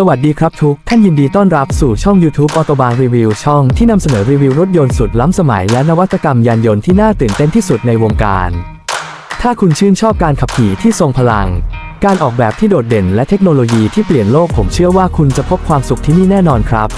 สวัสดีครับทุก ท่านยินดีต้อนรับสู่ช่อง YouTube อ t โตบารีวิวช่องที่นำเสนอรีวิวรถยนต์สุดล้ำสมัยและนวัตกรรมยานยนต์ที่น่าตื่นเต้นที่สุดในวงการ ถ้าคุณชื่นชอบการขับขี่ที่ทรงพลัง การออกแบบที่โดดเด่นและเทคโนโลยีที่เปลี่ยนโลกผมเชื่อว่าคุณจะพบความสุขที่นี่แน่นอนครับ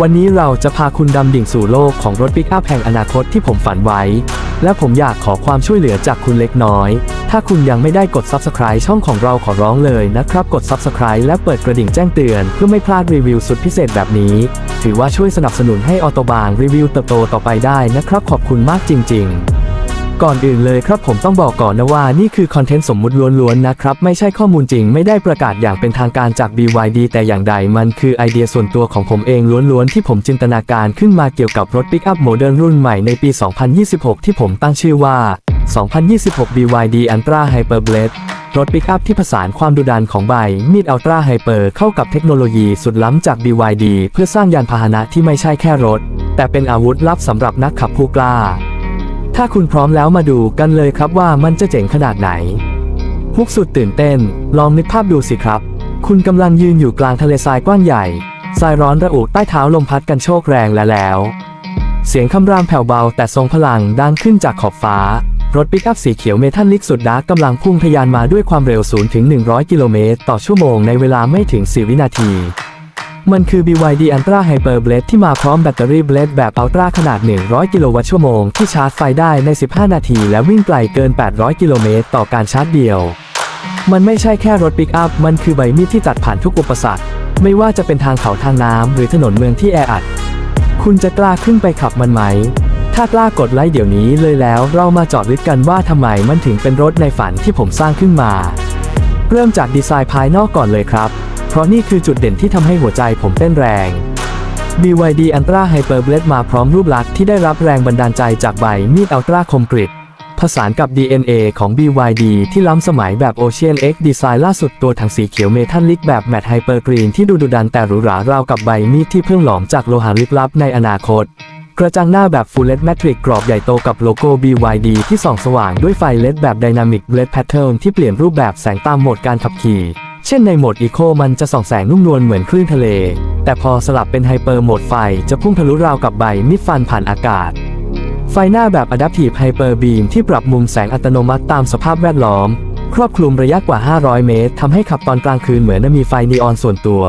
วันนี้เราจะพาคุณดำดิ่งสู่โลกของรถปิกอัพแห่งอนาคตที่ผมฝันไว้ และผมอยากขอความช่วยเหลือจากคุณเล็กน้อย ถ้าคุณยังไม่ได้กด Subscribe ช่องของเราขอร้องเลยนะครับ กด Subscribe และเปิดกระดิ่งแจ้งเตือน เพื่อไม่พลาดรีวิวสุดพิเศษแบบนี้ ถือว่าช่วยสนับสนุนให้ออโตบางรีวิวเติบโตต่อไปได้นะครับ ขอบคุณมากจริง ๆก่อนอื่นเลยครับผมต้องบอกก่อนนะว่านี่คือคอนเทนต์สมมุติล้วนๆนะครับ ไม่ใช่ข้อมูลจริงไม่ได้ประกาศอย่างเป็นทางการจาก BYD แต่อย่างใดมันคือไอเดียส่วนตัวของผมเองล้วนๆ ที่ผมจินตนาการขึ้นมาเกี่ยวกับรถปิกอัพโมเดิร์นรุ่นใหม่ในปี 2026 ที่ผมตั้งชื่อว่า 2026 BYD Ultra Hyper Blade รถปิกอัพที่ผสานความดุดันของใบ มีด Ultra Hyper เข้ากับเทคโนโลยีสุดล้ำจาก BYD เพื่อสร้างยานพาหนะที่ไม่ใช่แค่รถ แต่เป็นอาวุธลับสำหรับนักขับผู้กล้า ถ้าคุณพร้อมแล้วมาดูกันเลยครับว่ามันจะเจ๋งขนาดไหนฮุกสุดตื่นเต้น ลองนึกภาพดูสิครับ คุณกำลังยืนอยู่กลางทะเลทรายกว้างใหญ่ทรายร้อนระอุใต้เท้าลมพัดกันโชกแรงและแล้ว เสียงคำรามแผ่วเบาแต่ทรงพลังดังขึ้นจากขอบฟ้า รถปิกอัพสีเขียวเมทัลลิกสุดดาร์กกำลังพุ่งทะยานมาด้วยความเร็ว0ถึง100 กิโลเมตรต่อชั่วโมงในเวลาไม่ถึง 4 วินาที มันคือ BYD Ultra Hyper Blade ที่มาพร้อมแบตเตอรี่ Blade แบบ Ultra ขนาด 100 กิโลวัตต์ชั่วโมงที่ชาร์จไฟได้ใน 15 นาที และวิ่งไกลเกิน 800 กิโลเมตรต่อการชาร์จเดียว มันไม่ใช่แค่รถปิกอัพ มันคือใบมีดที่ตัดผ่านทุกอุปสรรค ไม่ว่าจะเป็นทางเขาทางน้ำหรือถนนเมืองที่แออัด คุณจะกล้าขึ้นไปขับมันไหม ถ้ากล้ากดไลค์เดี๋ยวนี้เลยแล้วเรามาจอดลึกกันว่าทำไมมันถึงเป็นรถในฝันที่ผมสร้างขึ้นมา เริ่มจากดีไซน์ภายนอกก่อนเลยครับ เพราะนี่คือจุดเด่นที่ทำให้หัวใจผมเต้นแรง BYD Ultra Hyper Blade มาพร้อมรูปลักษณ์ที่ได้รับแรงบันดาลใจจากใบมีดอัลตราคมกริบผสานกับ DNA ของ BYD ที่ล้ำสมัยแบบ Ocean X ดีไซน์ล่าสุดตัวถังสีเขียวเมทัลลิกแบบ Matte Hyper Green ที่ดูดุดันแต่หรูหราราวกับใบมีดที่เพิ่งหลอมจากโลหะลึกลับในอนาคต กระจังหน้าแบบ Full LED Matrix กรอบใหญ่โตกับโลโก้ BYD ที่ส่องสว่างด้วยไฟ LED แบบ Dynamic LED Pattern ที่เปลี่ยนรูปแบบแสงตามโหมดการขับขี่ เช่นในโหมด Eco มันจะส่องแสงนุ่มนวลเหมือนคลื่นทะเล แต่พอสลับเป็น Hyper โหมดไฟจะพุ่งทะลุราวกับใบมีดฟันผ่านอากาศ ไฟหน้าแบบ Adaptive Hyper Beam ที่ปรับมุมแสงอัตโนมัติตามสภาพแวดล้อม ครอบคลุมระยะกว่า 500 เมตรทำให้ขับตอนกลางคืนเหมือนมีไฟนีออนส่วนตัว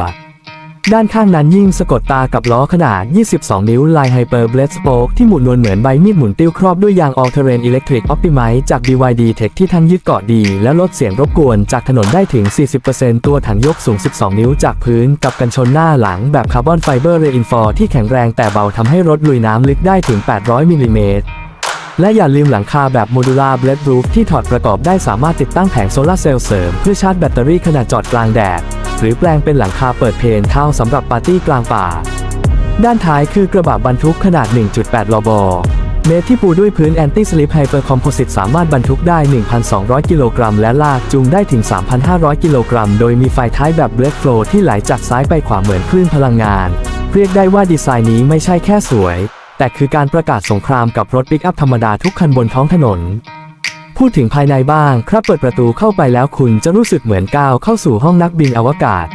ด้านข้างนั้นยิ่งสะกดตากับล้อขนาด 22 นิ้วลาย Hyper Blade Spoke ที่หมุนนวลเหมือนใบมีดหมุนติ้วครอบด้วยยาง All Terrain Electric Optimize จาก BYD Tech ที่ทั้งยึดเกาะดี และลดเสียงรบกวนจากถนนได้ถึง 40%ตัวถังยกสูง 12 นิ้วจากพื้นกับกันชนหน้าหลังแบบคาร์บอนไฟเบอร์เรอินฟอร์ที่แข็งแรงแต่เบาทำให้รถลุยน้ำลึกได้ถึง 800 มิลลิเมตรและอย่าลืมหลังคาแบบโมดูลาร์เบลดรูฟที่ถอดประกอบได้สามารถติดตั้งแผงโซลาร์เซลล์เสริมเพื่อชาร์จแบตเตอรี่ขณะจอดกลางแดด รือแปลงเป็นหลังคาเปิดเพลนเท่าสำหรับปาร์ตี้กลางป่า ด้านท้ายคือกระบะบรรทุกขนาด 1.8 ลบเมตรที่ปูด้วยพื้นแอนตี้สลิปไฮเปอร์คอมโพสิตสามารถบรรทุกได้ 1,200 กิโลกรัมและลากจูงได้ถึง 3,500 กิโลกรัม โดยมีไฟท้ายแบบเบลดโฟลที่ไหลจากซ้ายไปขวาเหมือนคลื่นพลังงาน เรียกได้ว่าดีไซน์นี้ไม่ใช่แค่สวย แต่คือการประกาศสงครามกับรถปิกอัพธรรมดาทุกคันบนท้องถนน พูดถึงภายในบ้างครับเปิดประตูเข้าไปแล้วคุณจะรู้สึกเหมือนก้าวเข้าสู่ห้องนักบินอวกาศ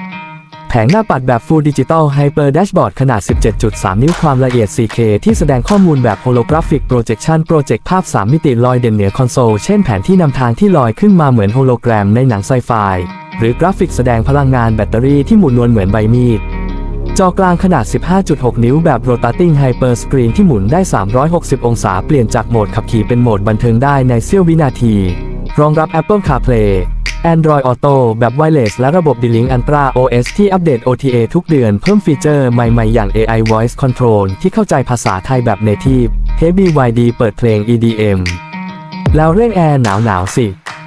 แผงหน้าปัดแบบ Full Digital Hyper Dashboard ขนาด 17.3 นิ้วความละเอียด 4K ที่แสดงข้อมูลแบบ Holographic Projection โปรเจกต์ภาพ 3 มิติลอยเด่นเหนือคอนโซล เช่นแผนที่นำทางที่ลอยขึ้นมาเหมือนโฮโลแกรมในหนังไซไฟหรือกราฟิกแสดงพลังงานแบตเตอรี่ที่หมุนวลเหมือนใบมีด จอกลางขนาด 15.6 นิ้วแบบ Rotating Hyper Screen ที่หมุนได้ 360 องศา เปลี่ยนจากโหมดขับขี่เป็นโหมดบันเทิงได้ในเสี้ยววินาที รองรับ Apple CarPlay Android Auto แบบ Wireless และระบบ D-Link Ultra OS ที่อัปเดต OTA ทุกเดือนเพิ่มฟีเจอร์ใหม่ๆ อย่าง AI Voice Control ที่เข้าใจภาษาไทยแบบ Native HBYD เปิดเพลง EDM แล้วเร่งแอร์หนาวๆสิ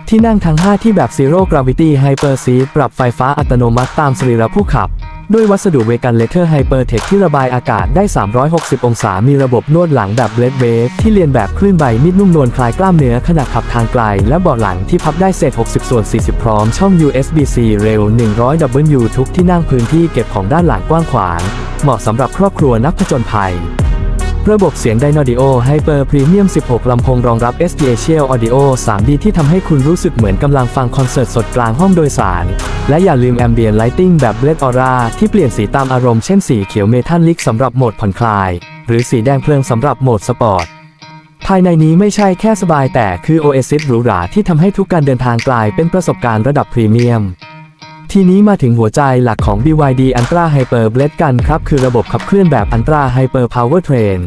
ที่นั่งทั้ง 5 ที่แบบ Zero Gravity Hyper Seat ปรับไฟฟ้าอัตโนมัติตามสรีระผู้ขับ ด้วยวัสดุเวกันเลเทอร์ไฮเปอร์เทคที่ระบายอากาศได้ 360 องศา มีระบบนวดหลังแบบเบลดเวฟที่เรียนแบบคลื่นใบมิดนุ่มนวลคลายกล้ามเนื้อขณะขับทางไกล และเบาะหลังที่พับได้เศษ 60 ส่วน 40 พร้อมช่อง USB-C เร็ว 100W ทุกที่นั่งพื้นที่เก็บของด้านหลังกว้างขวาง เหมาะสำหรับครอบครัวนักผจญภัย ระบบเสียง Dynaudio Hyper Premium 16 ลำโพงรองรับ Spatial Audio 3D ที่ทำให้คุณรู้สึกเหมือนกำลังฟังคอนเสิร์ตสดกลางห้องโดยสาร และอย่าลืม Ambient Lighting แบบ Bled Aura ที่เปลี่ยนสีตามอารมณ์เช่นสีเขียวเมทัลลิกสำหรับโหมดผ่อนคลาย หรือสีแดงเพลิงสำหรับโหมดสปอร์ต ภายในนี้ไม่ใช่แค่สบายแต่คือ Oasis หรูหราที่ทำให้ทุกการเดินทางกลายเป็นประสบการณ์ระดับพรีเมียม ทีนี้มาถึงหัวใจหลักของ BYD Ultra Hyper Blade กันครับ คือระบบขับเคลื่อนแบบ Ultra Hyper Powertrain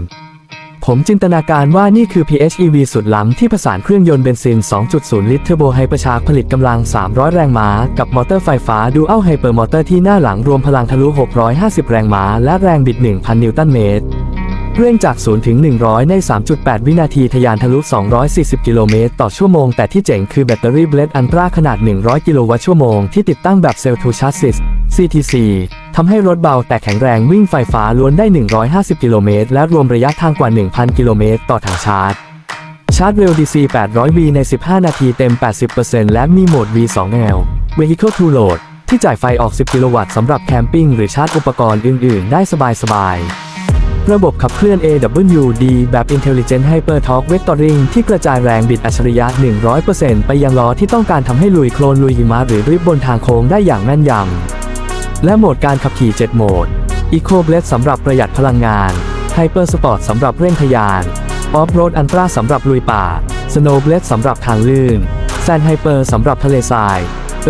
ผมจินตนาการว่านี่คือ PHEV สุดล้ำที่ผสานเครื่องยนต์เบนซิน 2.0 ลิตรเทอร์โบไฮเปอร์ชาร์ผลิตกำลัง 300 แรงม้า กับมอเตอร์ไฟฟ้า Dual Hyper Motor ที่หน้าหลังรวมพลังทะลุ 650 แรงม้า และแรงบิด 1,000 นิวตันเมตร เร่งจาก 0 ถึง 100 ใน 3.8 วินาทีทะยานทะลุ 240 กิโลเมตรต่อชั่วโมง แต่ที่เจ๋งคือแบตเตอรี่เบลดอันตราขนาด 100 กิโลวัตต์ชั่วโมง ที่ติดตั้งแบบเซลล์ทูชาร์จซิส CTC ทำให้รถเบาแต่แข็งแรงวิ่งไฟฟ้าล้วนได้ 150 กิโลเมตรและรวมระยะทางกว่า 1,000 กิโลเมตรต่อถังชาร์จ ชาร์จเร็ว DC 800V ใน 15 นาทีเต็ม 80%และมีโหมด V2L Vehicle to Load ที่จ่ายไฟออก 10 กิโลวัตต์สำหรับแคมปิ้งหรือชาร์จอุปกรณ์อื่น ๆ ได้สบายๆ ระบบขับเคลื่อน AWD แบบ Intelligent Hyper Torque Vectoring ที่กระจายแรงบิดอัจฉริยะ 100%ไปยังล้อที่ต้องการทำให้ลุยโคลนลุยหิมะหรือริบบนทางโค้งได้อย่างแม่นยำ และโหมดการขับขี่ 7 โหมด Eco Blade สำหรับประหยัดพลังงาน Hyper Sport สำหรับเร่งทะยาน Off Road Ultra สำหรับลุยป่า Snow Blade สำหรับทางลื่น Sand Hyper สำหรับทะเลทราย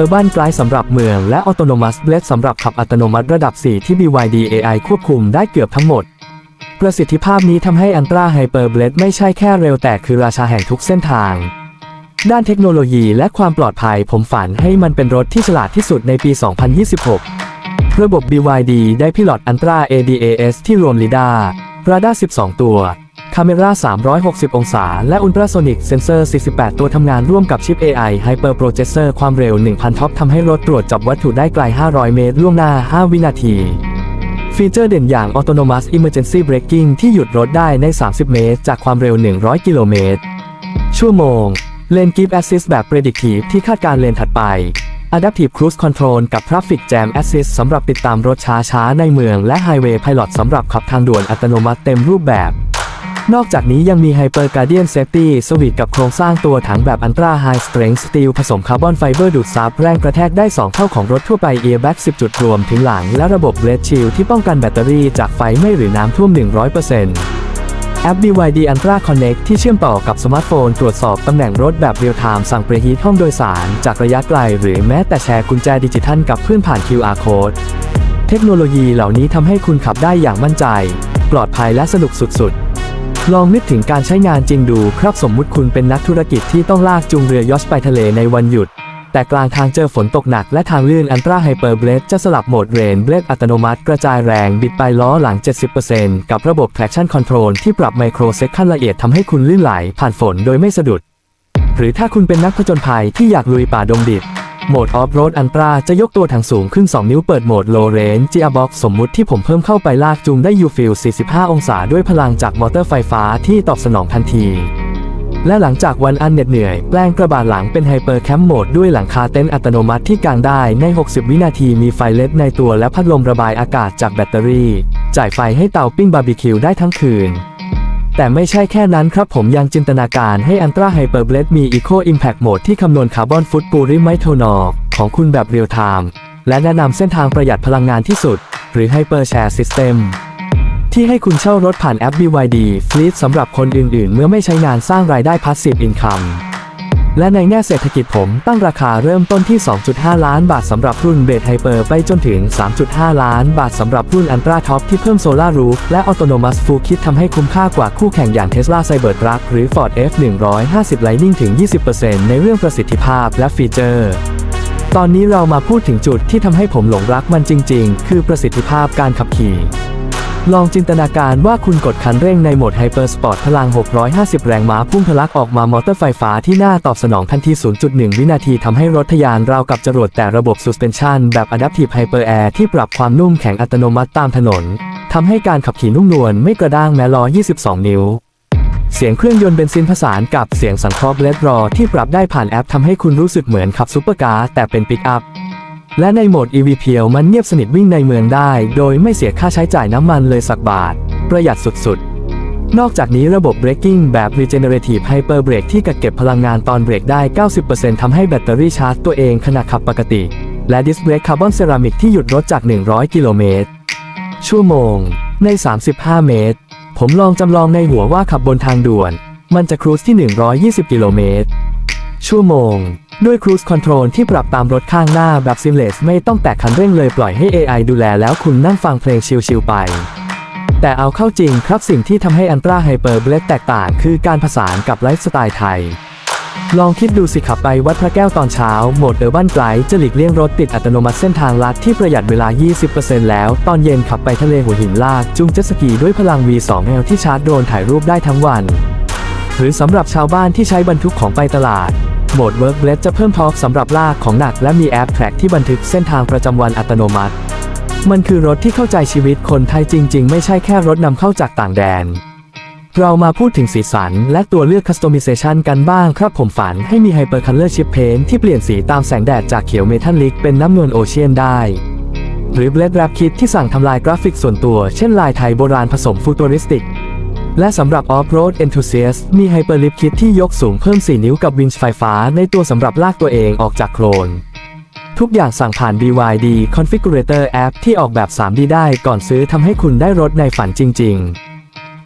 Urban Glide สำหรับเมืองและ Autonomous Blade สำหรับขับอัตโนมัติระดับ 4 ที่ BYD AI ควบคุมได้เกือบทั้งหมด ประสิทธิภาพนี้ทำให้ Ultra Hyper Blade ไม่ใช่แค่เร็วแต่คือราชาแห่งทุกเส้นทาง ด้านเทคโนโลยีและความปลอดภัยผมฝันให้มันเป็นรถที่ฉลาดที่สุดในปี 2026 ระบบ BYD ได้พิลอต Ultra ADAS ที่รวม LiDAR ราดาร์ 12 ตัวคาเมรา360 องศา และ Ultrasonic Sensor 48 ตัวทำงานร่วมกับชิป AI Hyper Processor ความเร็ว 1,000 ท็อปทำให้รถตรวจจับวัตถุได้ไกล 500 เมตร ล่วงหน้า 5 วินาที ฟีเจอร์เด่นอย่าง Autonomous Emergency Braking ที่หยุดรถได้ใน 30 เมตร จากความเร็ว 100 กิโลเมตร ชั่วโมง Lane Keep Assist แบบ Predictive ที่คาดการเลนถัดไป Adaptive Cruise Control กับ Traffic Jam Assist สำหรับติดตามรถช้าๆ ในเมือง และ Highway Pilot สำหรับขับทางด่วนอัตโนมัติเต็มรูปแบบ นอกจากนี้ยังมี Hyper Guardian Safety สวิตกับโครงสร้างตัวถังแบบ Ultra High Strength Steel ผสมคาร์บอนไฟเบอร์ดูดซับแรงกระแทกได้ 2 เท่าของรถทั่วไป Airbag 10 จุดรวมถึงหลัง และระบบ Red Shield ที่ป้องกันแบตเตอรี่จากไฟไหม้หรือน้ำท่วม 100%แอป BYD Ultra Connect ที่เชื่อมต่อกับสมาร์ทโฟน ตรวจสอบตำแหน่งรถแบบเรียลไทม์สั่งเปรฮีทห้องโดยสาร จากระยะไกล หรือแม้แต่แชร์กุญแจดิจิทัลกับเพื่อนผ่าน QR Code เทคโนโลยีเหล่านี้ทำให้คุณขับได้อย่างมั่นใจ ปลอดภัยและสนุกสุดๆ ลองนึกถึงการใช้งานจริงดูครับสมมุติคุณเป็นนักธุรกิจที่ต้องลากจูงเรือยอชไปทะเลในวันหยุด แต่กลางทางเจอฝนตกหนักและทางลื่นอันตราไฮเปอร์เบลดจะสลับโหมดเรนเบลดอัตโนมัติกระจายแรงบิดไปล้อหลัง 70%กับระบบ traction control ที่ปรับไมโครเซคขั้นละเอียดทำให้คุณลื่นไหลผ่านฝนโดยไม่สะดุด หรือถ้าคุณเป็นนักผจญภัยที่อยากลุยป่าดงดิบ โหมดออฟโรดอันตราจะยกตัวถังสูงขึ้น 2 นิ้วเปิดโหมด Low Range Gearbox สมมุติที่ผมเพิ่มเข้าไปลากจูงได้ยูฟิล45 องศาด้วยพลังจากมอเตอร์ไฟฟ้าที่ตอบสนองทันที และหลังจากวันอันเหน็ดเหนื่อย แปลงกระบะหลังเป็นไฮเปอร์แคมป์โหมดด้วยหลังคาเต็นท์อัตโนมัติที่กางได้ใน 60 วินาทีมีไฟเล็ดในตัวและพัดลมระบายอากาศจากแบตเตอรี่ จ่ายไฟให้เตาปิ้งบาร์บีคิวได้ทั้งคืน แต่ไม่ใช่แค่นั้นครับผมยังจินตนาการให้ Ultra Hyper Blade มี Eco Impact Mode ที่คำนวณคาร์บอนฟุตปูริไมโทนอของคุณแบบเรียลไทม์และแนะนำเส้นทางประหยัดพลังงานที่สุด หรือ Hyper Share System ที่ให้คุณเช่ารถผ่านแอป BYD Fleet สำหรับคนอื่นๆ เมื่อไม่ใช้งานสร้างรายได้ Passive Income และในแง่เศรษฐกิจผมตั้งราคาเริ่มต้นที่ 2.5 ล้านบาทสำหรับรุ่นเบสไฮเปอร์ไปจนถึง 3.5 ล้านบาทสำหรับรุ่นอันตราท็อปที่เพิ่มโซลารูฟและออโตโนมัสฟูคิดทำให้คุ้มค่ากว่าคู่แข่งอย่าง Tesla Cybertruck หรือ Ford F150 Lightning ถึง 20%ในเรื่องประสิทธิภาพและฟีเจอร์ตอนนี้เรามาพูดถึงจุดที่ทำให้ผมหลงรักมันจริง ๆ คือประสิทธิภาพการขับขี่ ลองจินตนาการว่าคุณกดคันเร่งในโหมดไฮเปอร์สปอร์ตพลัง 650 แรงม้าพุ่งทะลักออกมามอเตอร์ไฟฟ้าที่หน้าตอบสนองทันที 0.1 วินาทีทำให้รถทะยานราวกับจรวดแต่ระบบ suspension แบบ Adaptive Hyper Air ที่ปรับความนุ่มแข็งอัตโนมัติตามถนนทำให้การขับขี่นุ่มนวลไม่กระด้างแม้ล้อ 22 นิ้ว เสียงเครื่องยนต์เบนซินผสานกับเสียงสังเคราะห์เบลดรอที่ปรับได้ผ่านแอปทำให้คุณรู้สึกเหมือนขับซูเปอร์คาร์แต่เป็นปิกอัพ และในโหมด EV เพียวมันเงียบสนิทวิ่งในเมืองได้ โดยไม่เสียค่าใช้จ่ายน้ำมันเลยสักบาท ประหยัดสุดๆ นอกจากนี้ระบบ braking แบบ regenerative hyper brake ที่กักเก็บพลังงานตอนเบรกได้ 90%ทำให้แบตเตอรี่ชาร์จตัวเองขณะขับปกติ และดิสเบรกคาร์บอนเซรามิกที่หยุดรถจาก 100 กิโลเมตร ชั่วโมง ใน 35 เมตร ผมลองจำลองในหัวว่าขับบนทางด่วน มันจะครูซที่ 120 กิโลเมตร ชั่วโมง ด้วยครู i คอนโทรลที่ปรับตามรถข้างหน้าแบบซิมเลสไม่ต้องแตะคันเร่งเลยปล่อยให้ AI ดูแลแล้วคุณนั่งฟังเพลงชิลๆไป แต่เอาเข้าจริงครับสิ่งที่ทำให้อันตราไฮเปอร์เบลแตกต่างคือการผสานกับไลฟ์สไตล์ไทยลองคิดดูสิขับไปวัดพระแก้วตอนเช้า โหมดเออร์บันไกด์จะหลีกเลี่ยงรถติดอัตโนมัติเส้นทางลัดที่ประหยัดเวลา 20%แล้ว ตอนเย็นขับไปทะเลหัวหินลาก จุงเจ็ตสกีด้วยพลัง V2L ที่ชาร์จโดรนถ่ายรูปได้ทั้งวัน หรือสำหรับชาวบ้านที่ใช้บรรทุกของไปตลาด โหมด Work b l e d จะเพิ่มทอร์กสำหรับลากของหนัก และมีแอปแทร็กที่บันทึกเส้นทางประจำวันอัตโนมัติ มันคือรถที่เข้าใจชีวิตคนไทยจริง ๆ ไม่ใช่แค่รถนำเข้าจากต่างแดน เรามาพูดถึงสีสัน และตัวเลือก Customization กันบ้างครับผมฝันให้มี Hyper Color Chip Paint ที่เปลี่ยนสีตามแสงแดดจากเขียวเมทัลลิกเป็นน้ำนวลโอเชียนได้หรือ Blade Wrap Kit ที่สั่งทำลายกราฟิกส่วนตัว เช่นลายไทยโบราณผสมฟูต u ริสติก และสำหรับ Off-Road Enthusiast มี Hyper Lip Kit ที่ยกสูงเพิ่ม 4 นิ้วกับวินช์ไฟฟ้าในตัวสำหรับลากตัวเองออกจากโคลน ทุกอย่างสั่งผ่าน BYD Configurator App ที่ออกแบบ 3D ได้ก่อนซื้อทำให้คุณได้รถในฝันจริง ๆ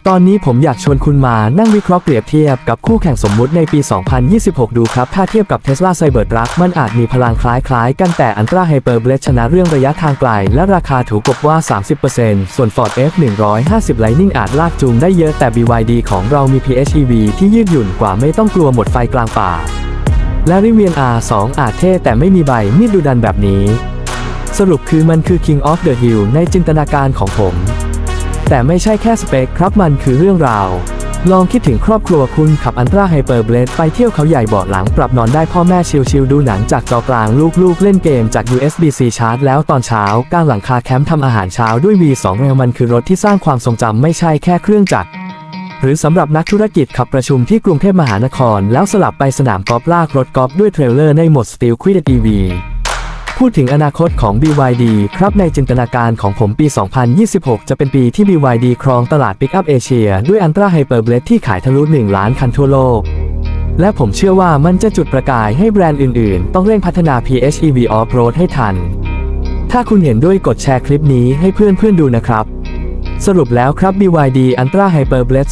ตอนนี้ผมอยากชวนคุณมานั่งวิเคราะห์เปรียบเทียบกับคู่แข่งสมมุติในปี 2026 ดูครับ ถ้าเทียบกับ Tesla Cybertruck มันอาจมีพลังคล้ายๆ กันแต่ Ultra Hyper Blade ชนะเรื่องระยะทางไกล และราคาถูกกว่า 30%ส่วน Ford F150 Lightning อาจลากจูงได้เยอะแต่ BYD ของเรามี PHEV ที่ยืดหยุ่นกว่าไม่ต้องกลัวหมดไฟกลางป่า และริเวียน R2 อาจเท่แต่ไม่มีใบมีดดุดันแบบนี้ สรุปคือมันคือ King of the Hill ในจินตนาการของผม แต่ไม่ใช่แค่สเปคครับมันคือเรื่องราว ลองคิดถึงครอบครัวคุณขับอันตราไฮเปอร์เบลดไปเที่ยวเขาใหญ่เบาะหลังปรับนอนได้พ่อแม่ชิลๆดูหนังจากจอกลางลูกๆ เล่นเกมจาก USB-C ชาร์จแล้วตอนเช้ากลางหลังคาแคมป์ทำอาหารเช้าด้วย V2 เรลมันคือรถที่สร้างความทรงจำไม่ใช่แค่เครื่องจักรหรือสำหรับนักธุรกิจขับประชุมที่กรุงเทพมหานคร แล้วสลับไปสนามกอล์ฟลากรถกอล์ฟด้วยเทรลเลอร์ในโหมด Steel q u i d EV พูดถึงอนาคตของ BYD ครับในจินตนาการของผมปี 2026 จะเป็นปีที่ BYD ครองตลาดปิกอัพเอเชียด้วยอันตราไฮเปอร์เบลดที่ขายทะลุ 1 ล้านคันทั่วโลก และผมเชื่อว่ามันจะจุดประกายให้แบรนด์อื่น ๆ ต้องเร่งพัฒนา PHEV Off-Road ให้ทัน ถ้าคุณเห็นด้วยกดแชร์คลิปนี้ให้เพื่อน ๆ ดูนะครับ สรุปแล้วครับ BYD Ultra Hyper Blade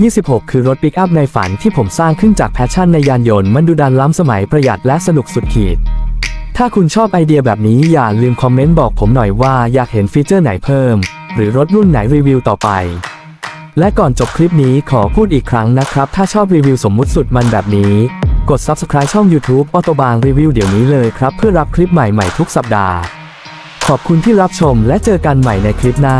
2026 คือรถปิกอัพในฝันที่ผมสร้างขึ้นจากแพชชั่นในยานยนต์มันดูดันล้ำสมัยประหยัดและสนุกสุดขีด ถ้าคุณชอบไอเดียแบบนี้อย่าลืมคอมเมนต์บอกผมหน่อยว่าอยากเห็นฟีเจอร์ไหนเพิ่ม หรือรถรุ่นไหนรีวิวต่อไป และก่อนจบคลิปนี้ขอพูดอีกครั้งนะครับ ถ้าชอบรีวิวสมมุติสุดมันแบบนี้ กด Subscribe ช่อง YouTube ออโตบางรีวิวเดี๋ยวนี้เลยครับเพื่อรับคลิปใหม่ๆทุกสัปดาห์ ขอบคุณที่รับชมและเจอกันใหม่ในคลิปหน้า